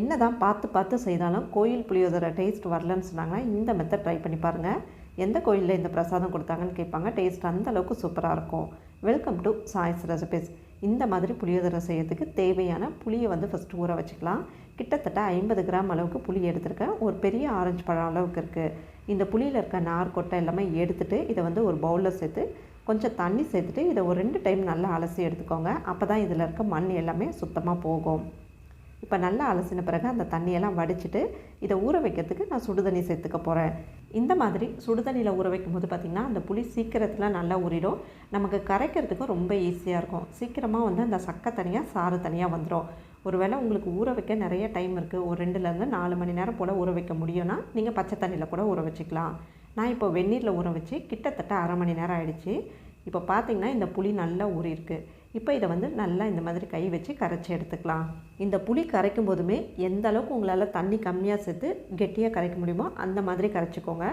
என்ன தான் பார்த்து பார்த்து செய்தாலும் கோயில் புளியோதரை டேஸ்ட் வரலன்னு சொன்னாங்கன்னா இந்த மெத்தட் ட்ரை பண்ணி பாருங்கள் எந்த கோயிலில் இந்த பிரசாதம் கொடுத்தாங்கன்னு கேட்பாங்க. டேஸ்ட் அந்த அளவுக்கு சூப்பராக இருக்கும். வெல்கம் டு சாய்ஸ் ரெசிபிஸ் இந்த மாதிரி புளியோதரை செய்யறதுக்கு தேவையான புளியை வந்து ஃபஸ்ட்டு ஊற வச்சுக்கலாம். கிட்டத்தட்ட ஐம்பது கிராம் அளவுக்கு புளி எடுத்திருக்கேன். ஒரு பெரிய ஆரஞ்சு பழம் அளவுக்கு இருக்குது இந்த புளியில் இருக்க நார் கொட்டை எல்லாமே எடுத்துகிட்டு இதை வந்து ஒரு பவுலில் சேர்த்து கொஞ்சம் தண்ணி சேர்த்துட்டு இதை ஒரு ரெண்டு டைம் நல்லா அலசி எடுத்துக்கோங்க. அப்போ தான் இதில் இருக்க மண் எல்லாமே சுத்தமாக போகும். இப்போ நல்லா அலசின பிறகு அந்த தண்ணியெல்லாம் வடிச்சிட்டு இதை ஊற வைக்கிறதுக்கு நான் சுடுதண்ணி சேர்த்துக்க போகிறேன் இந்த மாதிரி சுடுதண்ணியில் ஊற வைக்கும் போது பார்த்திங்கன்னா அந்த புளி சீக்கிரத்தில் நல்லா ஊறிடும். நமக்கு கரைக்கிறதுக்கும் ரொம்ப ஈஸியாக இருக்கும். சீக்கிரமாக வந்து அந்த சக்கை தனியாக சாறு தனியாக வந்துடும் ஒருவேளை உங்களுக்கு ஊற வைக்க நிறைய டைம் இருக்குது ஒரு ரெண்டுலேருந்து நாலு மணி நேரம் போல் ஊற வைக்க முடியும்னா நீங்கள் பச்சை தண்ணியில் கூட ஊற வச்சுக்கலாம். நான் இப்போ வெந்நீரில் ஊற வச்சு கிட்டத்தட்ட அரை மணி நேரம் ஆயிடுச்சு. இப்போ பார்த்திங்கன்னா இந்த புளி நல்லா ஊறியிருக்கு. இப்போ இதை வந்து நல்லா இந்த மாதிரி கை வச்சு கரைச்சி எடுத்துக்கலாம். இந்த புளி கரைக்கும் போதுமே எந்த அளவுக்கு உங்களால் தண்ணி கம்மியாக சேர்த்து கெட்டியாக கரைக்க முடியுமோ அந்த மாதிரி கரைச்சிக்கோங்க.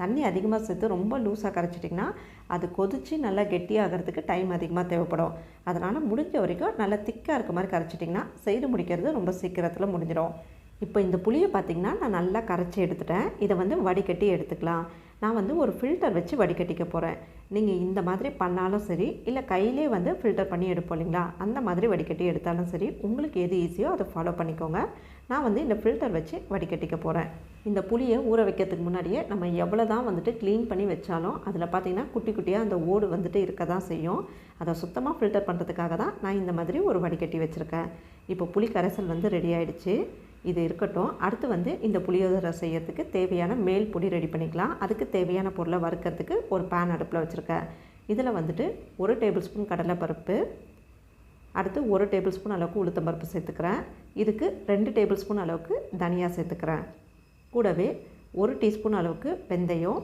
தண்ணி அதிகமாக சேர்த்து ரொம்ப லூஸாக கரைச்சிட்டிங்கன்னா அது கொதித்து நல்லா கெட்டியாகிறதுக்கு டைம் அதிகமாக தேவைப்படும். அதனால் முடிஞ்ச வரைக்கும் நல்லா திக்காக இருக்க மாதிரி கரைச்சிட்டிங்கன்னா செய்து முடிக்கிறது ரொம்ப சீக்கிரத்தில் முடிஞ்சிடும். இப்போ இந்த புளியை பார்த்திங்கன்னா நான் நல்லா கரைச்சி எடுத்துட்டேன். இதை வந்து வடிகட்டி எடுத்துக்கலாம். நான் வந்து ஒரு ஃபில்டர் வச்சு வடிகட்டிக்க போகிறேன் நீங்கள் இந்த மாதிரி பண்ணாலும் சரி இல்லை கையிலே வந்து ஃபில்டர் பண்ணி எடுப்போம் இல்லைங்களா? அந்த மாதிரி வடிகட்டி எடுத்தாலும் சரி உங்களுக்கு எது ஈஸியோ அதை ஃபாலோ பண்ணிக்கோங்க. நான் வந்து இந்த ஃபில்டர் வச்சு வடிகட்டிக்க போகிறேன் இந்த புளியை ஊற வைக்கிறதுக்கு முன்னாடியே நம்ம எவ்வளோ தான் வந்துட்டு க்ளீன் பண்ணி வச்சாலும் அதில் பார்த்திங்கன்னா குட்டி குட்டியாக அந்த ஓடு வந்துட்டு இருக்க தான் செய்யும். அதை சுத்தமாக ஃபில்டர் பண்ணுறதுக்காக தான் நான் இந்த மாதிரி ஒரு வடிகட்டி வச்சுருக்கேன். இப்போ புளி கரைசல் வந்து ரெடி ஆகிடுச்சு இது இருக்கட்டும். அடுத்து வந்து இந்த புளியோதரை செய்யறதுக்கு தேவையான மேல் பொடி ரெடி பண்ணிக்கலாம். அதுக்கு தேவையான பொருளை வறுக்கிறதுக்கு ஒரு பேன் அடுப்பில் வச்சுருக்கேன். இதில் வந்துட்டு ஒரு டேபிள் ஸ்பூன் கடலைப்பருப்பு அடுத்து ஒரு டேபிள் ஸ்பூன் அளவுக்கு உளுத்தம்பருப்பு சேர்த்துக்கிறேன். இதுக்கு ரெண்டு டேபிள் ஸ்பூன் அளவுக்கு தனியா சேர்த்துக்கிறேன். கூடவே ஒரு டீஸ்பூன் அளவுக்கு வெந்தயம்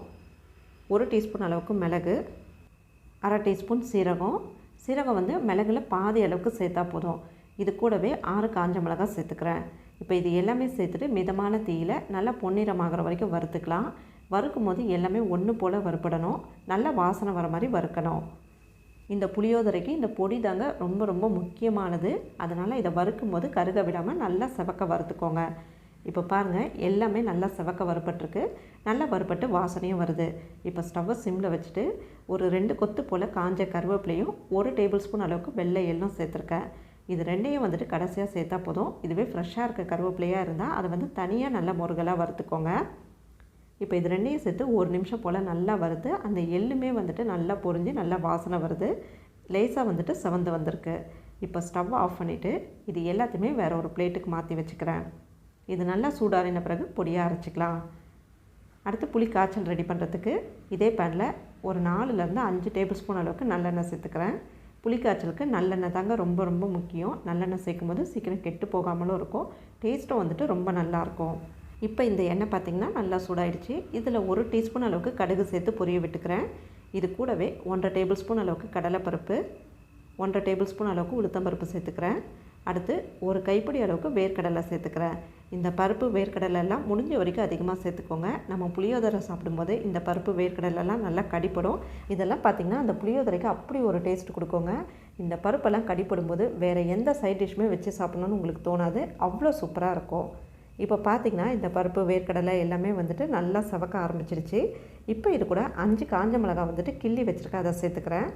ஒரு டீஸ்பூன் அளவுக்கு மிளகு அரை டீஸ்பூன் சீரகம். சீரகம் வந்து மிளகுல பாதி அளவுக்கு சேர்த்தா போதும். இது கூடவே ஆறு காஞ்ச மிளகாய் சேர்த்துக்கிறேன். இப்போ இது எல்லாமே சேர்த்துட்டு மிதமான தீயில் நல்லா பொன்னிறமாகிற வரைக்கும் வறுத்துக்கலாம். வறுக்கும் போது எல்லாமே ஒன்று போல் வறுப்படணும் நல்ல வாசனை வர மாதிரி வறுக்கணும். இந்த புளியோதரைக்கு இந்த பொடி தாங்க ரொம்ப ரொம்ப முக்கியமானது. அதனால் இதை வறுக்கும் போது கருக விடாமல் நல்லா செவக்க வறுத்துக்கோங்க. இப்போ பாருங்கள் எல்லாமே நல்லா செவக்க வறுப்பட்டிருக்கு நல்லா வறுப்பட்டு வாசனையும் வருது. இப்போ ஸ்டவ்வை சிம்மில் வச்சுட்டு ஒரு ரெண்டு கொத்து போல் காஞ்ச கருவேப்பிலையும் ஒரு டேபிள் ஸ்பூன் அளவுக்கு வெள்ளை எள்ளும் சேர்த்துருக்கேன். இது ரெண்டையும் வந்துட்டு கடைசியாக சேர்த்தா போதும். இதுவே ஃப்ரெஷ்ஷாக இருக்க கருவேப்பிலையாக இருந்தால் அதை வந்து தனியாக நல்லா முருகலாக வறுத்துக்கோங்க. இப்போ இது ரெண்டையும் சேர்த்து ஒரு நிமிஷம் போல் நல்லா வருது அந்த எள்ளுமே வந்துட்டு நல்லா பொரிஞ்சு நல்லா வாசனை வருது. லேசாக வந்துட்டு செவந்து வந்திருக்கு. இப்போ ஸ்டவ் ஆஃப் பண்ணிவிட்டு இது எல்லாத்தையுமே வேறு ஒரு பிளேட்டுக்கு மாற்றி வச்சுக்கிறேன். இது நல்லா சூடாறின பிறகு பொடியாக அரைச்சிக்கலாம். அடுத்து புளி காய்ச்சல் ரெடி பண்ணுறதுக்கு இதே பேனில் ஒரு நாலுலேருந்து அஞ்சு டேபிள் ஸ்பூன் அளவுக்கு நல்லெண்ணெய் சேர்த்துக்கிறேன். புளிக்காய்ச்சலுக்கு நல்லெண்ணெய் தாங்க ரொம்ப ரொம்ப முக்கியம். நல்லெண்ணெய் சேர்க்கும் போது சீக்கிரம் கெட்டு போகாமலும் இருக்கும். டேஸ்ட்டும் வந்துட்டு ரொம்ப நல்லாயிருக்கும் இப்போ இந்த எண்ணெய் பார்த்திங்கன்னா நல்லா சூடாயிடுச்சு. இதில் ஒரு டீஸ்பூன் அளவுக்கு கடுகு சேர்த்து பொரிய விட்டுக்கிறேன். இது கூடவே ஒன்றரை டேபிள் ஸ்பூன் அளவுக்கு கடலைப்பருப்பு ஒன்றரை டேபிள் ஸ்பூன் அளவுக்கு உளுத்தம்பருப்பு சேர்த்துக்கிறேன். அடுத்து ஒரு கைப்பிடி அளவுக்கு வேர்க்கடலை சேர்த்துக்கிறேன். இந்த பருப்பு வேர்க்கடலை எல்லாம் முடிஞ்ச வரைக்கும் அதிகமாக சேர்த்துக்கோங்க. நம்ம புளியோதரை சாப்பிடும்போது இந்த பருப்பு வேர்க்கடலெல்லாம் நல்லா கடிப்படும். இதெல்லாம் பார்த்திங்கன்னா அந்த புளியோதரைக்கு அப்படி ஒரு டேஸ்ட் கொடுக்குங்க. இந்த பருப்பெல்லாம் கடிப்படும்போது வேறு எந்த சைட் டிஷ்ஷுமே வச்சு சாப்பிட்ணுன்னு உங்களுக்கு தோணாது. அவ்வளோ சூப்பராக இருக்கும். இப்போ பார்த்திங்கன்னா இந்த பருப்பு வேர்க்கடலை எல்லாமே வந்துட்டு நல்லா சவக்க ஆரம்பிச்சிருச்சு. இப்போ இது கூட அஞ்சு காஞ்ச மிளகாய் வந்துட்டு கிள்ளி வச்சுருக்கேன். அதை சேர்த்துக்கிறேன்.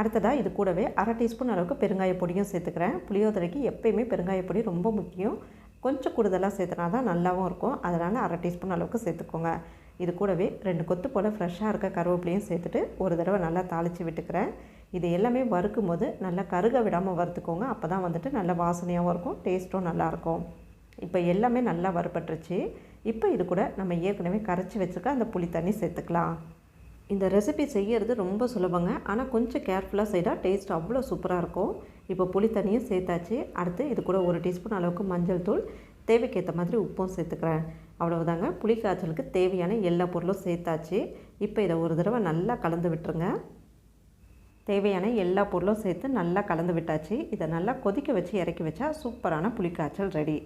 அடுத்ததாக இது கூடவே அரை டீஸ்பூன் அளவுக்கு பெருங்காய பொடியும் சேர்த்துக்கிறேன். புளியோதரைக்கு எப்பயுமே பெருங்காய பொடி ரொம்ப முக்கியம். கொஞ்சம் கூடுதலாக சேர்த்துனா தான் நல்லாவும் இருக்கும். அதனால் அரை டீஸ்பூன் அளவுக்கு சேர்த்துக்கோங்க. இது கூடவே ரெண்டு கொத்து போல் ஃப்ரெஷ்ஷாக இருக்க கருவேப்பிலையும் சேர்த்துட்டு ஒரு தடவை நல்லா தாளித்து விட்டுக்கிறேன். இது எல்லாமே வறுக்கும் போது நல்லா கருக விடாமல் வறுத்துக்கோங்க. அப்போ தான் வந்துட்டு நல்ல வாசனையாகவும் இருக்கும் டேஸ்ட்டும் நல்லாயிருக்கும் இப்போ எல்லாமே நல்லா வறுபட்டுருச்சு. இப்போ இது கூட நம்ம ஏற்கனவே கரைச்சி வச்சுருக்க அந்த புளி தண்ணி சேர்த்துக்கலாம். இந்த ரெசிபி செய்கிறது ரொம்ப சுலபங்க. ஆனால் கொஞ்சம் கேர்ஃபுல்லாக செய்தால் டேஸ்ட் அவ்வளோ சூப்பராக இருக்கும். இப்போ புளி தண்ணியும் சேர்த்தாச்சு. அடுத்து இது கூட ஒரு டீஸ்பூன் அளவுக்கு மஞ்சள் தூள். தேவைக்கேற்ற மாதிரி உப்பும் சேர்த்துக்கிறேன். அவ்வளவுதாங்க. புளி காய்ச்சலுக்கு தேவையான எல்லா பொருளும் சேர்த்தாச்சு. இப்போ இதை ஒரு தடவை நல்லா கலந்து விட்டுருங்க. தேவையான எல்லா பொருளும் சேர்த்து நல்லா கலந்து விட்டாச்சு. இதை நல்லா கொதிக்க வச்சு இறக்கி வச்சா சூப்பரான புளிக்காய்ச்சல் ரெடி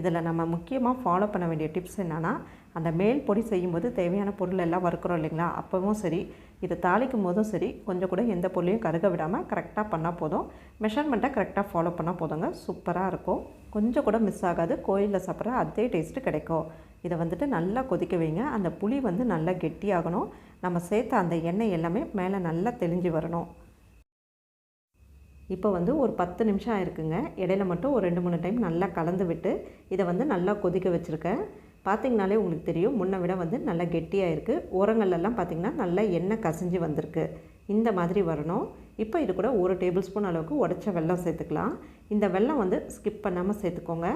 இதில் நம்ம முக்கியமாக ஃபாலோ பண்ண வேண்டிய டிப்ஸ் என்னென்னா அந்த மேல் பொடி செய்யும்போது தேவையான பொருள் எல்லாம் வறுக்கிறோம் இல்லைங்களா? அப்போவும் சரி இதை தாளிக்கும் போதும் சரி கொஞ்சம் கூட எந்த பொருளையும் கருக விடாமல் கரெக்டாக பண்ணால் போதும். மெஷர்மெண்ட்டை கரெக்டாக ஃபாலோ பண்ணால் போதுங்க. சூப்பராக இருக்கும். கொஞ்சம் கூட மிஸ் ஆகாது. கோயிலில் சாப்பிட்ற அதே டேஸ்ட்டு கிடைக்கும். இதை வந்துட்டு நல்லா கொதிக்க வைங்க. அந்த புளி வந்து நல்லா கெட்டியாகணும். நம்ம சேர்த்த அந்த எண்ணெய் எல்லாமே மேலே நல்லா தெளிஞ்சு வரணும். இப்போ வந்து ஒரு பத்து நிமிஷம் ஆயிருக்குங்க. இடையில மட்டும் ஒரு ரெண்டு மூணு டைம் நல்லா கலந்து விட்டு இதை வந்து நல்லா கொதிக்க வச்சுருக்கேன். பார்த்திங்கனாலே உங்களுக்கு தெரியும். முன்னை விட வந்து நல்லா கெட்டியாக இருக்குது ஓரங்கள்லாம் பார்த்திங்கன்னா நல்லா எண்ணெய் கசிஞ்சு வந்திருக்கு. இந்த மாதிரி வரணும். இப்போ இது கூட ஒரு டேபிள் ஸ்பூன் அளவுக்கு உடச்ச வெல்லம் சேர்த்துக்கலாம். இந்த வெல்லம் வந்து ஸ்கிப் பண்ணாமல் சேர்த்துக்கோங்க.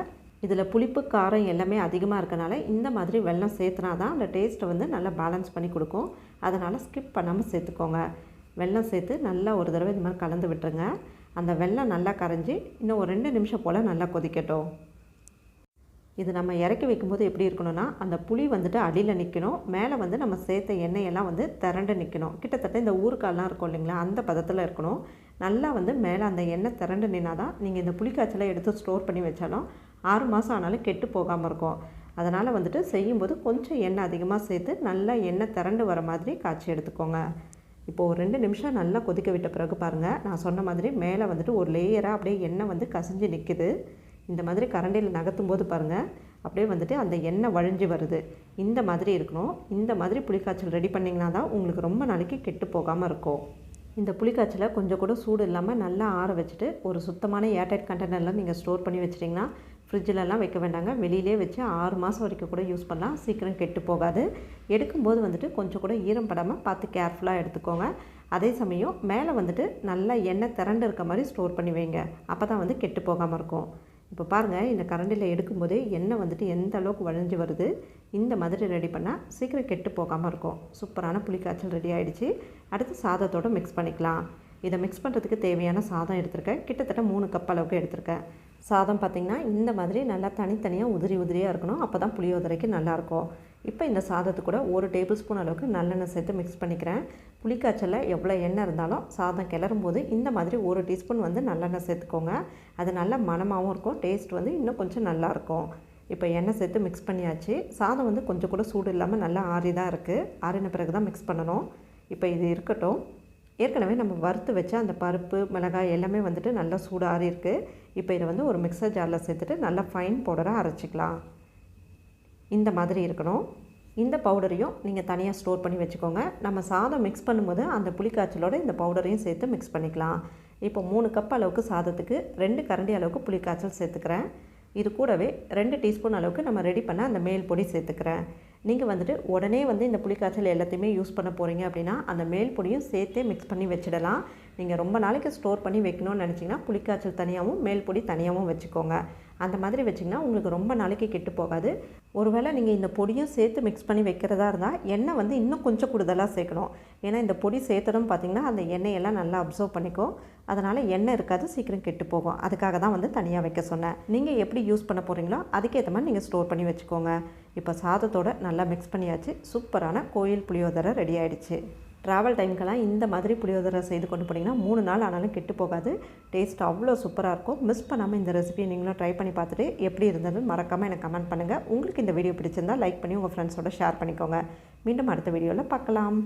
இதில் புளிப்பு காரம் எல்லாமே அதிகமாக இருக்கனால இந்த மாதிரி வெல்லம் சேர்த்துனா தான் அந்த டேஸ்ட்டை வந்து நல்லா பேலன்ஸ் பண்ணி கொடுக்கும். அதனால் ஸ்கிப் பண்ணாமல் சேர்த்துக்கோங்க. வெல்லம் சேர்த்து நல்லா ஒரு தடவை இது மாதிரி கலந்து விட்டுருங்க. அந்த வெல்லம் நல்லா கரைஞ்சி இன்னும் ஒரு ரெண்டு நிமிஷம் போல் நல்லா கொதிக்கட்டும். இது நம்ம இறக்கி வைக்கும்போது எப்படி இருக்கணும்னா அந்த புளி வந்துட்டு அடியில் நிற்கணும் மேலே வந்து நம்ம சேர்த்த எண்ணெயெல்லாம் வந்து திரண்டு நிற்கணும் கிட்டத்தட்ட இந்த ஊறுக்கால்லாம் இருக்கும் இல்லைங்களா அந்த பதத்தில் இருக்கணும். நல்லா வந்து மேலே அந்த எண்ணெய் திரண்டு நின்னா தான் நீங்கள் இந்த புளிக்காய்ச்சலை எடுத்து ஸ்டோர் பண்ணி வச்சாலும் ஆறு மாதம் ஆனாலும் கெட்டு போகாமல் இருக்கும். அதனால் வந்துட்டு செய்யும்போது கொஞ்சம் எண்ணெய் அதிகமாக சேர்த்து நல்லா எண்ணெய் திரண்டு வர மாதிரி காய்ச்சி எடுத்துக்கோங்க. இப்போது ஒரு ரெண்டு நிமிஷம் நல்லா கொதிக்க விட்ட பிறகு பாருங்கள் நான் சொன்ன மாதிரி மேலே வந்துட்டு ஒரு லேயராக அப்படியே எண்ணெய் வந்து கசிஞ்சு நிற்குது இந்த மாதிரி கரண்டியில் நகர்த்தும் போது பாருங்கள் அப்படியே வந்துட்டு அந்த எண்ணெய் வழிஞ்சு வருது. இந்த மாதிரி இருக்கணும். இந்த மாதிரி புளிக்காய்ச்சல் ரெடி பண்ணிங்கன்னா தான் உங்களுக்கு ரொம்ப நாளைக்கு கெட்டு போகாமல் இருக்கும். இந்த புளிக்காய்ச்சலை கொஞ்சம் கூட சூடு இல்லாமல் நல்லா ஆற வச்சுட்டு ஒரு சுத்தமான ஏர்டைட் கண்டெய்னரில் நீங்கள் ஸ்டோர் பண்ணி வச்சிட்டிங்கன்னா ஃப்ரிட்ஜிலலாம் வைக்க வேண்டாங்க. வெளியிலே வச்சு ஆறு மாதம் வரைக்கும் கூட யூஸ் பண்ணலாம். சீக்கிரம் கெட்டு போகாது. எடுக்கும்போது வந்துட்டு கொஞ்சம் கூட ஈரம் படாமல் பார்த்து கேர்ஃபுல்லாக எடுத்துக்கோங்க. அதே சமயம் மேலே வந்துட்டு நல்லா எண்ணெய் திரண்டு இருக்க மாதிரி ஸ்டோர் பண்ணி வைங்க. அப்போ தான் வந்து கெட்டு போகாமல் இருக்கும். இப்போ பாருங்கள் இந்த கரண்டியில் எடுக்கும்போது எண்ணெய் வந்துட்டு எந்த அளவுக்கு வளைஞ்சு வருது இந்த மாதிரி ரெடி பண்ணால் சீக்கிரம் கெட்டு போகாமல் இருக்கும். சூப்பரான புளிக்காய்ச்சல் ரெடி ஆகிடுச்சு அடுத்து சாதத்தோடு மிக்ஸ் பண்ணிக்கலாம். இதை மிக்ஸ் பண்ணுறதுக்கு தேவையான சாதம் எடுத்திருக்கேன். கிட்டத்தட்ட மூணு கப் அளவுக்கு எடுத்திருக்கேன். சாதம் பார்த்திங்கன்னா இந்த மாதிரி நல்லா தனித்தனியாக உதிரி உதிரியாக இருக்கணும். அப்போ தான் புளியோதரைக்கு நல்லாயிருக்கும் இப்போ இந்த சாதத்து கூட ஒரு டேபிள் ஸ்பூன் அளவுக்கு நல்லெண்ணெய் சேர்த்து மிக்ஸ் பண்ணிக்கிறேன். புளிக்காய்ச்சலில் எவ்வளோ எண்ணெய் இருந்தாலும் சாதம் கிளறும் போது இந்த மாதிரி ஒரு டீஸ்பூன் வந்து நல்லெண்ணெய் சேர்த்துக்கோங்க. அது நல்ல மனமாகவும் இருக்கும் டேஸ்ட் வந்து இன்னும் கொஞ்சம் நல்லாயிருக்கும். இப்போ எண்ணெய் சேர்த்து மிக்ஸ் பண்ணியாச்சு. சாதம் வந்து கொஞ்சம் கூட சூடு இல்லாமல் நல்லா ஆறி தான் இருக்குது ஆறின பிறகு தான் மிக்ஸ் பண்ணணும். இப்போ இது இருக்கட்டும். ஏற்கனவே நம்ம வறுத்து வச்ச அந்த பருப்பு மிளகாய் எல்லாமே வந்துட்டு நல்லா சூடாக இருக்குது இப்போ இதை வந்து ஒரு மிக்சர் ஜாரில் சேர்த்துட்டு நல்லா ஃபைன் பவுடராக அரைச்சிக்கலாம். இந்த மாதிரி இருக்கணும். இந்த பவுடரையும் நீங்கள் தனியாக ஸ்டோர் பண்ணி வச்சுக்கோங்க. நம்ம சாதம் மிக்ஸ் பண்ணும்போது அந்த புளிக்காய்ச்சலோட இந்த பவுடரையும் சேர்த்து மிக்ஸ் பண்ணிக்கலாம். இப்போ மூணு கப் அளவுக்கு சாதத்துக்கு ரெண்டு கரண்டி அளவுக்கு புளிக்காய்ச்சல் சேர்த்துக்கிறேன். இது கூடவே ரெண்டு டீஸ்பூன் அளவுக்கு நம்ம ரெடி பண்ண அந்த மேல் பொடி சேர்த்துக்கிறேன். நீங்கள் வந்துட்டு உடனே வந்து இந்த புளிக்காய்ச்சல் எல்லாத்தையுமே யூஸ் பண்ண போகிறீங்க அப்படின்னா அந்த மேல் பொடியும் சேர்த்தே மிக்ஸ் பண்ணி வச்சிடலாம். நீங்கள் ரொம்ப நாளைக்கு ஸ்டோர் பண்ணி வைக்கணும்னு நினச்சிங்கன்னா புளிக்காய்ச்சல் தனியாகவும் மேல் பொடி தனியாகவும் வச்சுக்கோங்க. அந்த மாதிரி வச்சிங்கன்னா உங்களுக்கு ரொம்ப நாளைக்கு கெட்டு போகாது. ஒருவேளை நீங்கள் இந்த பொடியும் சேர்த்து மிக்ஸ் பண்ணி வைக்கிறதா இருந்தால் எண்ணெய் வந்து இன்னும் கொஞ்சம் கூடுதலாக சேர்க்கணும். ஏன்னா இந்த பொடி சேர்த்ததும் பார்த்திங்கன்னா அந்த எண்ணெயெல்லாம் நல்லா அப்சர்வ் பண்ணிக்கும். அதனால் எண்ணெய் இருக்காது சீக்கிரம் கெட்டு போகும். அதுக்காக தான் வந்து தனியாக வைக்க சொன்னேன். நீங்கள் எப்படி யூஸ் பண்ண போகிறீங்களோ அதுக்கேற்ற மாதிரி நீங்கள் ஸ்டோர் பண்ணி வச்சுக்கோங்க. இப்போ சாதத்தோடு நல்லா மிக்ஸ் பண்ணியாச்சு. சூப்பரான கோயில் புளியோதரை ரெடி ஆகிடுச்சு ட்ராவல் டைம்க்கெல்லாம் இந்த மாதிரி புளியோதரை செய்து கொண்டு போனீங்கன்னா மூணு நாள் ஆனாலும் கெட்டு போகாது. டேஸ்ட் அவ்வளோ சூப்பராக இருக்கும். மிஸ் பண்ணாமல் இந்த ரெசிபியை நீங்களும் ட்ரை பண்ணி பார்த்துட்டு எப்படி இருந்ததுன்னு மறக்காமல் எனக்கு கமெண்ட் பண்ணுங்கள் உங்களுக்கு இந்த வீடியோ பிடிச்சிருந்தால் லைக் பண்ணி உங்கள் ஃப்ரெண்ட்ஸோட ஷேர் பண்ணிக்கோங்க. மீண்டும் அடுத்த வீடியோவில் பார்க்கலாம்.